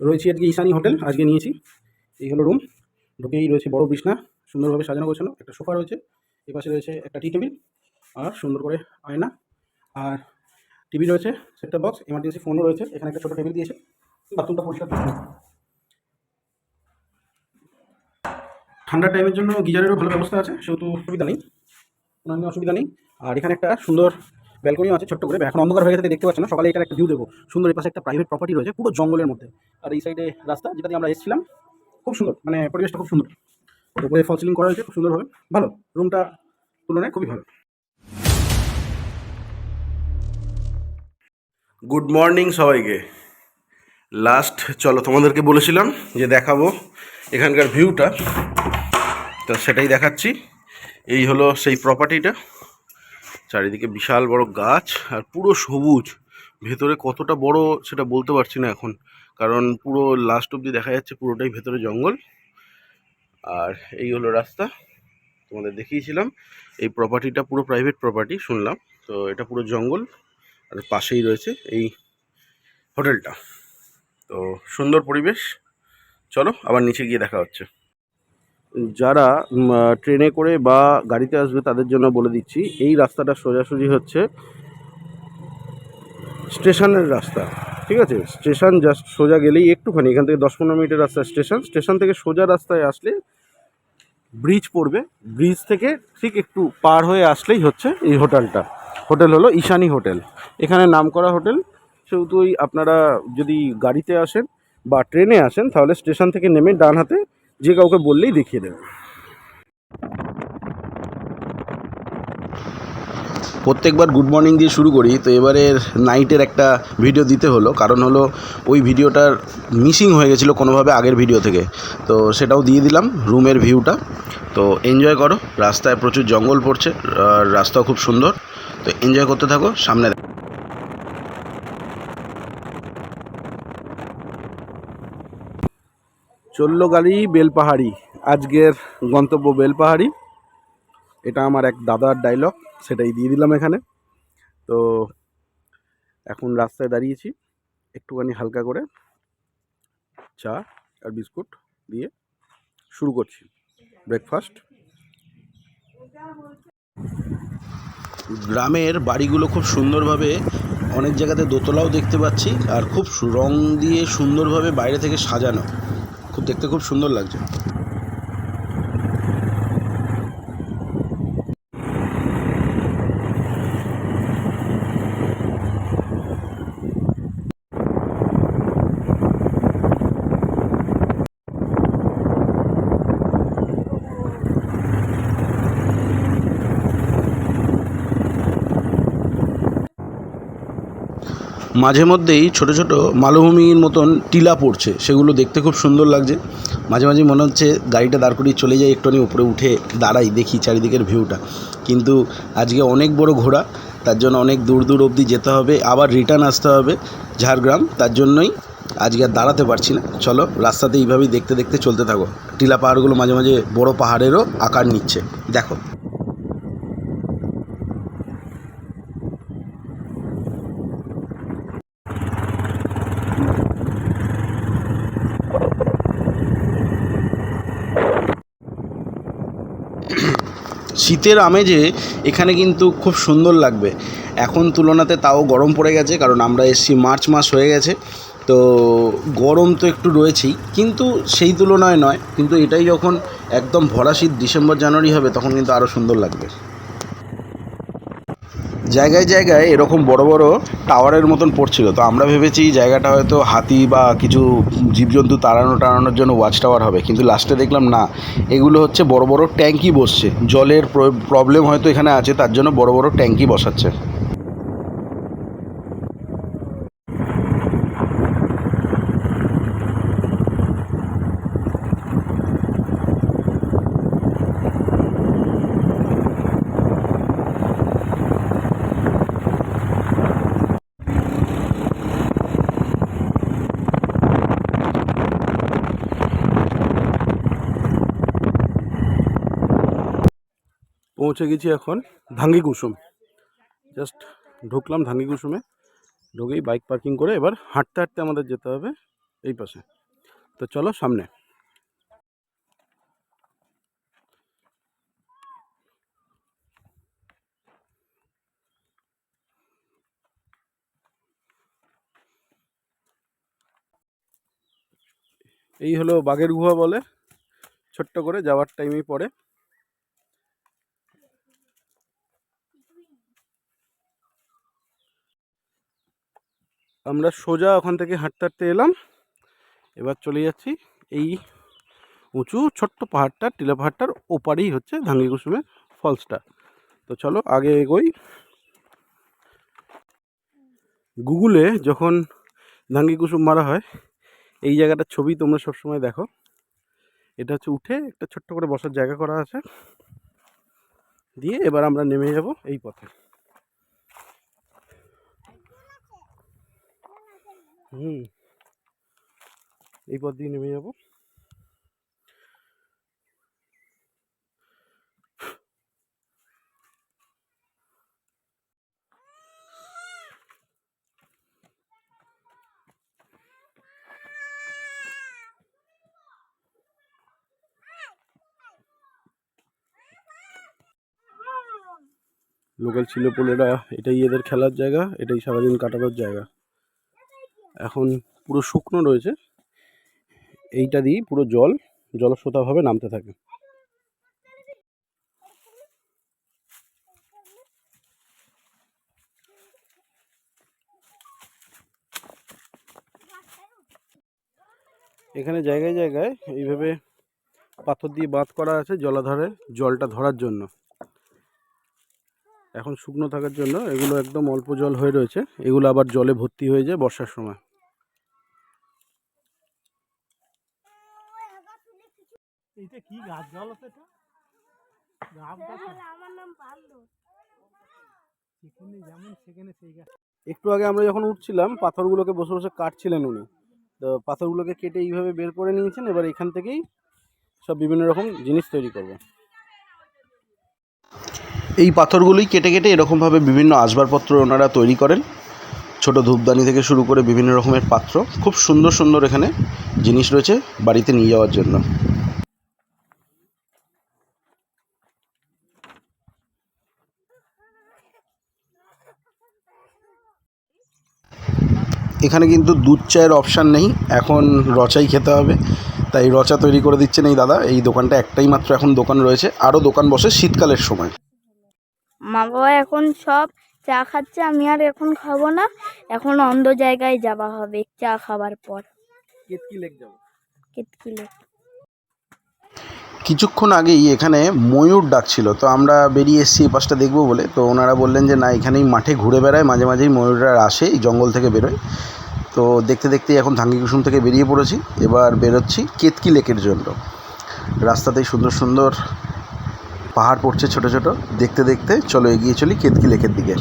রয়েছি আজকে ঈশানি হোটেল, আজকে নিয়েছি এই হলো রুম ঢুকেই রয়েছে বড় বিছনা, সুন্দরভাবে সাজানো গোছানো, একটা সোফা রয়েছে, এ পাশে রয়েছে একটা টি টেবিল আর সুন্দর করে আয়না, আর টিভি রয়েছে সেটটা বক্স এমার্জেন্সি ফোনও রয়েছে, এখানে একটা ছোটো টেবিল দিয়েছে বাথরুমটা পরিষ্কার। ঠান্ডার টাইমের জন্য গিজারেরও ভালো ব্যবস্থা আছে, সেহেতু অসুবিধা নেই অন্যান্য অসুবিধা নেই, আর এখানে একটা সুন্দর ব্যালকনিও আছে ছোট্ট করে। এখন অন্ধকার হয়ে গেছে, দেখতে পাচ্ছ না? সকালে এখানে একটা ভিউ দেবো। সুন্দর এই পাশে একটা প্রাইভেট প্রপার্টি রয়েছে, পুরো জঙ্গলের মধ্যে। আর এই সাইডে রাস্তা যেটা আমরা এসেছিলাম, খুব সুন্দর মানে পরিবেশটা খুব সুন্দর। উপরে ফল সিলিং করা হয়েছে, খুব সুন্দরভাবে। ভালো রুমটা তুলনায় খুবই ভালো। গুড মর্নিং সবাইকে। লাস্ট চলো তোমাদেরকে বলেছিলাম যে দেখাবো এখানকার ভিউটা তো সেটাই দেখাচ্ছি। এই হলো সেই প্রপার্টিটা চারিদিকে বিশাল বড় গাছ আর পুরো সবুজ। ভেতরে কতটা বড় সেটা বলতে পারছি না এখন। কারণ পুরো লাস্ট অবধি দেখা যাচ্ছে পুরোটাই ভেতরে জঙ্গল। আর এই হলো রাস্তা। তোমাদের দেখিয়েছিলাম। এই প্রপার্টিটা পুরো প্রাইভেট প্রপার্টি শুনলাম। তো এটা পুরো জঙ্গল। আর পাশেই রয়েছে এই হোটেলটা তো সুন্দর পরিবেশ। চলো, আবার নিচে গিয়ে দেখা হচ্ছে। যারা ট্রেনে করে বা গাড়িতে আসবে তাদের জন্য বলে দিচ্ছি, এই রাস্তাটা সোজাসুজি হচ্ছে স্টেশনের রাস্তা, ঠিক আছে? স্টেশন জাস্ট সোজা গেলেই একটুখানি, এখান থেকে দশ পনেরো মিনিটের রাস্তা স্টেশন স্টেশন থেকে সোজা রাস্তায় আসলে ব্রিজ পড়বে, ব্রিজ থেকে ঠিক একটু পার হয়ে আসলেই হচ্ছে এই হোটেলটা। হোটেল হলো ঈশানী হোটেল। এখানে নামকরা হোটেল সেহেতু আপনারা যদি গাড়িতে আসেন বা ট্রেনে আসেন, তাহলে স্টেশন থেকে নেমে ডান হাতে যে কাউকে বললেই দেখিয়ে দেবে। প্রত্যেকবার গুড মর্নিং দিয়ে শুরু করি, তো এবারের নাইটের একটা ভিডিও দিতে হলো। কারণ হলো, ওই ভিডিওটার মিসিং হয়ে গেছিল কোনোভাবে আগের ভিডিও থেকে। তো সেটাও দিয়ে দিলাম রুমের ভিউটা তো এনজয় করো, রাস্তায় প্রচুর জঙ্গল পড়ছে রাস্তাও খুব সুন্দর। তো এনজয় করতে থাকো, সামনে চলল গাড়ি বেলপাহাড়ি। আজকের গন্তব্য বেলপাহাড়ি। এটা আমার এক দাদার ডায়লগ সেটাই দিয়ে দিলাম এখানে। তো এখন রাস্তায় দাঁড়িয়েছি, একটুখানি হালকা করে চা আর বিস্কুট দিয়ে শুরু করছি। ব্রেকফাস্ট গ্রামের বাড়িগুলো খুব সুন্দরভাবে অনেক জায়গাতে দোতলাও দেখতে পাচ্ছি, আর খুব রং দিয়ে সুন্দরভাবে বাইরে থেকে সাজানো। দেখতে খুব সুন্দর লাগছে। মাঝে মধ্যেই ছোট ছোট মালভূমির মতন টিলা পড়ছে, সেগুলো দেখতে খুব সুন্দর লাগছে। মাঝে মাঝে মনে হচ্ছে গাড়িটা দাঁড় করিয়ে চলে যাই, একটুখানি উপরে উঠে দাঁড়াই, দেখি চারিদিকের ভিউটা। কিন্তু আজকে অনেক বড় ঘোড়া, তার জন্য অনেক দূর দূর অবধি যেতে হবে, আবার রিটার্ন আসতে হবে ঝাড়গ্রাম, তার জন্যই আজকে আর দাঁড়াতে পারছি না। চলো রাস্তাতে এইভাবেই দেখতে দেখতে চলতে থাকো। টিলা পাহাড়গুলো মাঝে মাঝে বড় পাহাড়েরও আকার নিচ্ছে। দেখো। শীতের আমেজে এখানে কিন্তু খুব সুন্দর লাগবে। এখন তুলনাতে তাও গরম পড়ে গেছে, কারণ আমরা এসছি মার্চ মাস হয়ে গেছে। তো গরম তো একটু রয়েছেই, কিন্তু সেই তুলনায় নয়। কিন্তু এটাই যখন একদম ভরা শীত ডিসেম্বর, জানুয়ারি হবে, তখন কিন্তু আরও সুন্দর লাগবে। জায়গায় জায়গায় এরকম বড় বড় টাওয়ারের মতন পড়ছিল। তো আমরা ভেবেছি জায়গাটা হয়তো হাতি বা কিছু জীবজন্তু তাড়ানো টাড়ানোর জন্য ওয়াচ টাওয়ার হবে। কিন্তু লাস্টে দেখলাম না, এগুলো হচ্ছে বড় বড় ট্যাঙ্কি বসছে। জলের প্রবলেম হয়তো এখানে আছে, তার জন্য বড় বড় ট্যাঙ্কি বসাচ্ছে। পৌঁছে গেছি এখন ধাঙ্গি কুসুম। জাস্ট ঢুকলাম ধাঙ্গি কুসুমে। ঢুকেই বাইক পার্কিং করে এবার হাঁটতে হাঁটতে আমাদের যেতে হবে এই পাশে। তো চলো সামনে। এই হলো বাঘের গুহা বলে। ছোট্ট করে যাওয়ার টাইমেই পড়ে। আমরা সোজা ওখান থেকে হাঁটতে হাঁটতে এলাম। এবার চলে যাচ্ছি এই উঁচু ছোট্ট পাহাড়টা, টিলা পাহাড়টার ওপারেই হচ্ছে ধাঙ্গি কুসুমের ফলসটা। তো চলো আগে এগোই। গুগলে যখন ধাঙ্গি কুসুম মারা হয়, এই জায়গাটার ছবি তোমরা সবসময় দেখো। এটা হচ্ছে উঠে একটা ছোট্ট করে বসার জায়গা করা আছে। দিয়ে এবার আমরা নেমে যাব এই পথে। হুম। এই পথ দিয়ে নেমে যাব। লোকাল ছিল ছেলেপুলেরা এটাই এদের খেলার জায়গা, এটাই সারাদিন কাটানোর জায়গা। এখন পুরো শুকনো রয়েছে। এইটা দিয়েই পুরো জল জলস্রোতাভাবে নামতে থাকে। এখানে জায়গায় জায়গায় এইভাবে পাথর দিয়ে বাঁধ করা আছে জলাধারে জলটা ধরার জন্য। এখন শুকনো থাকার জন্য এগুলো একদম অল্প জল হয়ে রয়েছে। এগুলো আবার জলে ভর্তি হয়ে যায় বর্ষার সময়। এইটা কি গাছ? জল আছে এটা? গাছ গাছ? আমার নাম পান্ডু যেখানে যেমন সেখানে সেই গাছ। একটু আগে আমরা যখন উঠছিলাম পাথরগুলোকে বসে বসে কাটছিলেন উনি। তো পাথরগুলোকে কেটে এইভাবে বের করে নিয়েছেন এবার এখান থেকেই সব বিভিন্ন রকম জিনিস তৈরি করবে। এই পাথরগুলোই কেটে কেটে এরকমভাবে বিভিন্ন আসবাবপত্র ওনারা তৈরি করেন। ছোট ধূপদানি থেকে শুরু করে বিভিন্ন রকমের পাত্র। খুব সুন্দর সুন্দর এখানে জিনিস রয়েছে বাড়িতে নিয়ে যাওয়ার জন্য। এখানে কিন্তু দুধ চায়ের অপশান নেই। এখন রচাই খেতে হবে। তাই রচা তৈরি করে দিচ্ছেন এই দাদা। এই দোকানটা একটাই মাত্র এখন দোকান রয়েছে। আরও দোকান বসে শীতকালের সময়। মা বাবা এখন সব চা খাচ্ছে আমি আর এখন খাব না। এখন অন্ধ জায়গায় যাওয়া হবে চা খাবার পর। কেতকি লেক যাব। কেতকিলে কিছুক্ষণ আগেই এখানে ময়ূর ডাকছিল তো আমরা বেরিয়ে এসেছি এই পাশটা দেখব বলে। তো ওনারা বললেন যে না এখানেই মাঠে ঘুরে বেড়ায় মাঝে মাঝেই ময়ূররা আসে এই জঙ্গল থেকে বেরোয়। তো দেখতে দেখতে এখন ধাঙ্গি কুসুম থেকে বেরিয়ে পড়েছি। এবার বেরোচ্ছি কেতকি লেকের জন্য। রাস্তাতেই সুন্দর সুন্দর পাহাড় পড়ছে ছোট ছোট, দেখতে দেখতে চলো এগিয়ে চলি কেতকি লেকের দিকে।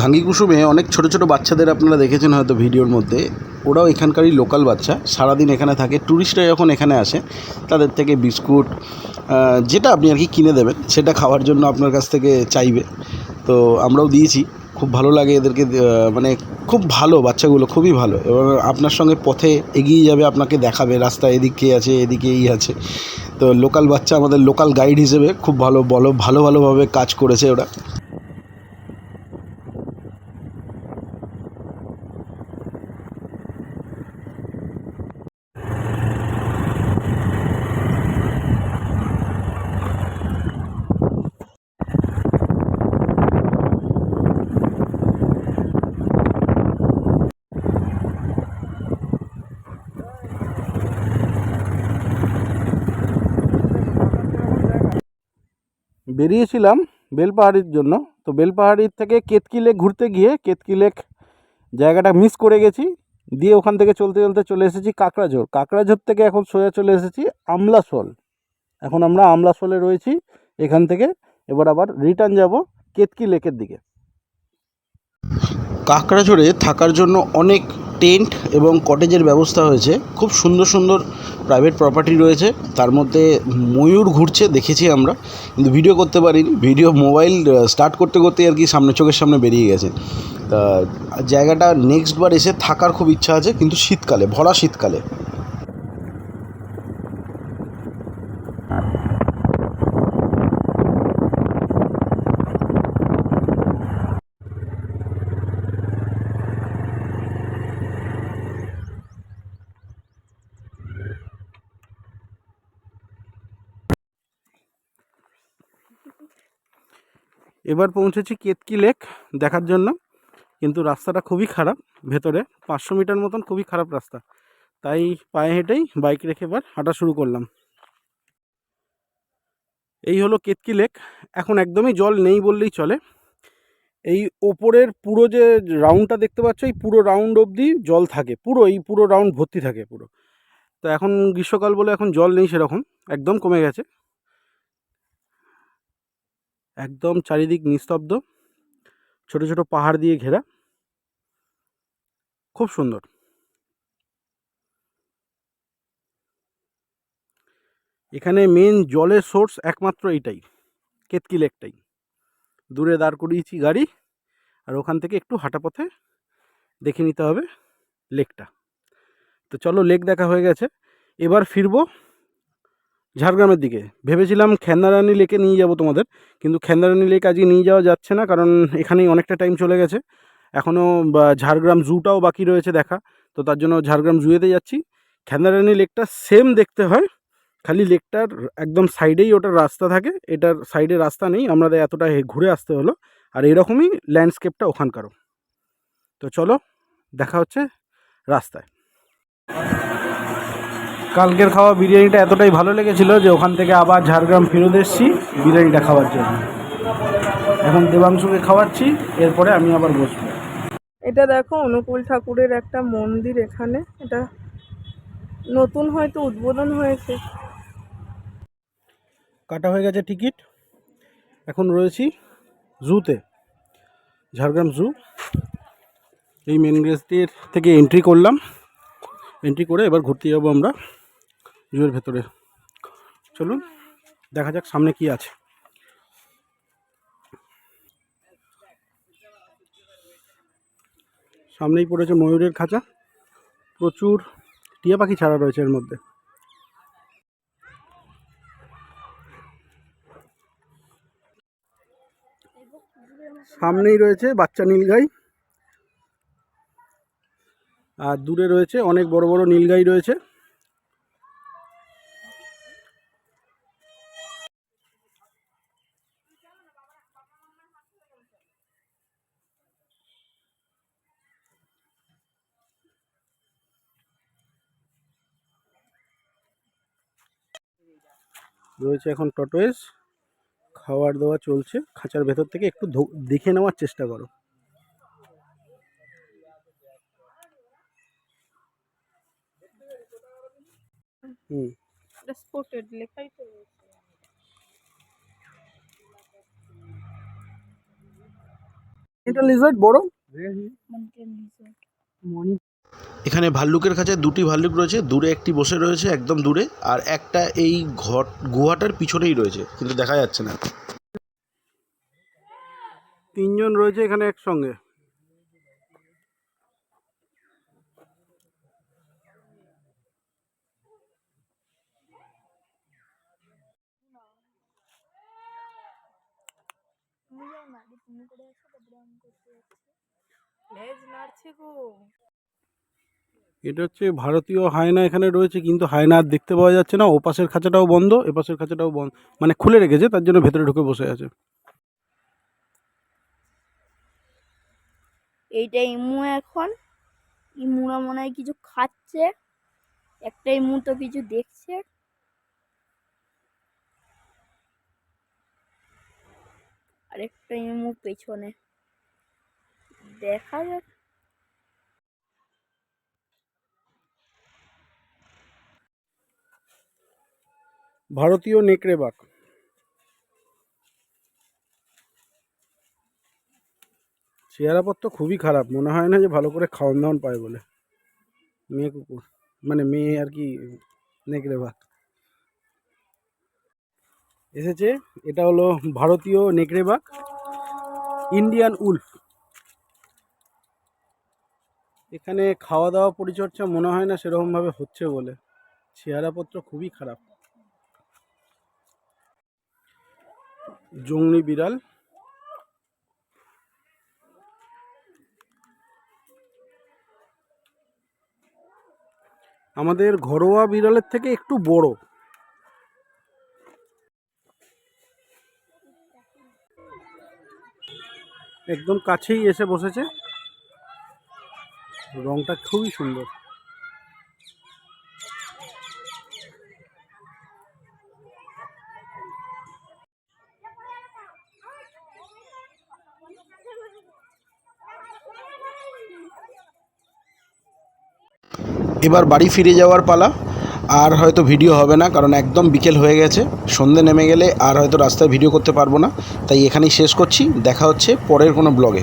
ধাঙ্গি কুসুমে অনেক ছোট ছোট বাচ্চাদের আপনারা দেখেছেন হয়তো ভিডিওর মধ্যে। ওরাও এখানকারই লোকাল বাচ্চা। সারাদিন এখানে থাকে। ট্যুরিস্টরা যখন এখানে আসে, তাদের থেকে বিস্কুট যেটা আপনি আর কি কিনে দেবেন, সেটা খাওয়ার জন্য আপনার কাছ থেকে চাইবে। তো আমরাও দিয়েছি। খুব ভালো লাগে এদেরকে মানে খুব ভালো বাচ্চাগুলো, খুবই ভালো। এবং আপনার সঙ্গে পথে এগিয়ে যাবে, আপনাকে দেখাবে রাস্তা এদিকে আছে, এদিকে এই আছে। তো লোকাল বাচ্চা আমাদের লোকাল গাইড হিসেবে খুব ভালো বলো, ভালো ভালোভাবে কাজ করেছে ওরা। বেরিয়েছিলাম বেলপাহাড়ির জন্য। তো বেলপাহাড়ির থেকে কেতকি লেক ঘুরতে গিয়ে কেতকি লেক জায়গাটা মিস করে গেছি। দিয়ে ওখান থেকে চলতে চলতে চলে এসেছি কাঁকড়াঝোর। কাঁকড়াঝোর থেকে এখন সোজা চলে এসেছি আমলাসোল। এখন আমরা আমলাসোলে রয়েছি, এখান থেকে এবার আবার রিটার্ন যাব কেতকি লেকের দিকে। কাঁকড়াঝোড়ে থাকার জন্য অনেক টেন্ট এবং কটেজের ব্যবস্থা হয়েছে। খুব সুন্দর সুন্দর প্রাইভেট প্রপার্টি রয়েছে। তার মধ্যে ময়ূর ঘুরছে, দেখেছি আমরা। কিন্তু ভিডিও করতে পারিনি। ভিডিও মোবাইল স্টার্ট করতে করতে আর কি সামনে চোখের সামনে বেরিয়ে গেছে। জায়গাটা নেক্সট বার এসে থাকার খুব ইচ্ছা আছে, কিন্তু শীতকালে, ভরা শীতকালে। এবার পৌঁছেছি কেতকি লেক দেখার জন্য। কিন্তু রাস্তাটা খুবই খারাপ, ভেতরে পাঁচশো মিটার মতন খুবই খারাপ রাস্তা। তাই পায়ে হেঁটেই বাইক রেখে এবার হাঁটা শুরু করলাম। এই হলো কেতকি লেক। এখন একদমই জল নেই বললেই চলে। এই ওপরের পুরো যে রাউন্ডটা দেখতে পাচ্ছ, এই পুরো রাউন্ড অবধি জল থাকে। পুরো, এই পুরো রাউন্ড ভর্তি থাকে পুরো। তো এখন গ্রীষ্মকাল বলে এখন জল নেই সেরকম। একদম কমে গেছে। একদম চারিদিক নিস্তব্ধ। ছোট ছোট পাহাড় দিয়ে ঘেরা। খুব সুন্দর। এখানে মেন জলের সোর্স একমাত্র এইটাই কেতকি লেকটাই দূরে দাঁড় করিয়েছি গাড়ি, আর ওখান থেকে একটু হাঁটা পথে দেখে নিতে হবে লেকটা তো চলো লেক দেখা হয়ে গেছে। এবার ফিরবো ঝাড়গ্রামের দিকে। ভেবেছিলাম খেন্দারানি লেকে নিয়ে যাব তোমাদের, কিন্তু খেন্দারানি লেক আজকে নিয়ে যাওয়া যাচ্ছে না, কারণ এখানেই অনেকটা টাইম চলে গেছে। এখনও ঝাড়গ্রাম জুটাও বাকি রয়েছে দেখা, তো তার জন্য ঝাড়গ্রাম জুয়েতে যাচ্ছি। খেন্দারানি লেকটা সেম দেখতে হয়, খালি লেকটার একদম সাইডেই ওটার রাস্তা থাকে, এটার সাইডে রাস্তা নেই আমাদের এতটা ঘুরে আসতে হলো, আর এরকমই ল্যান্ডস্কেপটা ওখানকারও তো চলো, দেখা হচ্ছে রাস্তায়। কালকের খাওয়া বিরিয়ানিটা এতটাই ভালো লেগেছিল যে ওখান থেকে আবার ঝাড়গ্রাম ফেরত এসেছি বিরিয়ানিটা খাওয়ার জন্য। এখন দেবাংশুকে খাওয়াচ্ছি এরপরে আমি আবার বসবো। এটা দেখো অনুকূল ঠাকুরের একটা মন্দির এখানে। এটা নতুন হয়তো উদ্বোধন হয়েছে। কাটা হয়ে গেছে টিকিট। এখন রয়েছি জুতে ঝাড়গ্রাম জু। এই মেন গেস্টের থেকে এন্ট্রি করলাম। এন্ট্রি করে এবার ঘুরতে যাব আমরা। জুয়ের ভেতরে। চলুন, দেখা যাক সামনে কি আছে। সামনেই পড়েছে ময়ূরের খাঁচা। প্রচুর টিয়া পাখি ছাড়া রয়েছে এর মধ্যে। সামনেই রয়েছে বাচ্চা নীলগাই আর দূরে রয়েছে অনেক বড় বড় নীলগাই রয়েছে। রয়েছে এখন টটোয়েস। খাওয়ার দাওয়া চলছে। খাঁচার ভেতর থেকে একটু ধো- দেখে নেওয়ার চেষ্টা করো। হুম। এটা স্পোর্টেড লেখাই তো এটা লিজার্ড বড়? এখানে ভাল্লুকের কাছে দুটি ভাল্লুক রয়েছে দূরে একটি বসে রয়েছে একদম দূরে আর একটা এই ঘট গুহাটার পিছনেই রয়েছে কিন্তু দেখা যাচ্ছে না। তিনজন রয়েছে এখানে একসঙ্গে। লেজ নাড়ছে গো। এটা হচ্ছে ভারতীয় হায়না এখানে রয়েছে, কিন্তু হায়না আর দেখতে পাওয়া যাচ্ছে না। ও পাশের খাঁচাটাও বন্ধ, এপাশের খাঁচাটাও বন্ধ মানে খুলে রেখেছে, তার জন্য ভেতরে ঢুকে বসে আছে। এইটা ইমু এখন। ইমুরা মনে হয় কিছু খাচ্ছে। একটা ইমু তো কিছু দেখছে। আরেকটা ইমু পেছনে। দেখা যাক। ভারতীয় নেকড়ে বাঘ। চেহারাপত্র খুবই খারাপ, মনে হয় না যে ভালো করে খাওয়ান দাওয়ান পায় বলে। মেয়ে কুকুর মানে মেয়ে আর কি নেকড়ে বাঘ। এসেছে, এটা হলো ভারতীয় নেকড়ে বাঘ, ইন্ডিয়ান উলফ। এখানে খাওয়া দাওয়া পরিচর্যা মনে হয় না সেরকমভাবে হচ্ছে বলে। চেহারাপত্র খুবই খারাপ। জংলি বিড়াল। আমাদের ঘরোয়া বিড়ালের থেকে একটু বড়। একদম কাছেই এসে বসেছে। রংটা খুবই সুন্দর। এবার বাড়ি ফিরে যাওয়ার পালা। আর হয়তো ভিডিও হবে না, কারণ একদম বিকেল হয়ে গেছে। সন্ধে নেমে গেলে আর হয়তো রাস্তায় ভিডিও করতে পারব না। তাই এখানেই শেষ করছি। দেখা হচ্ছে পরের কোনো ব্লগে।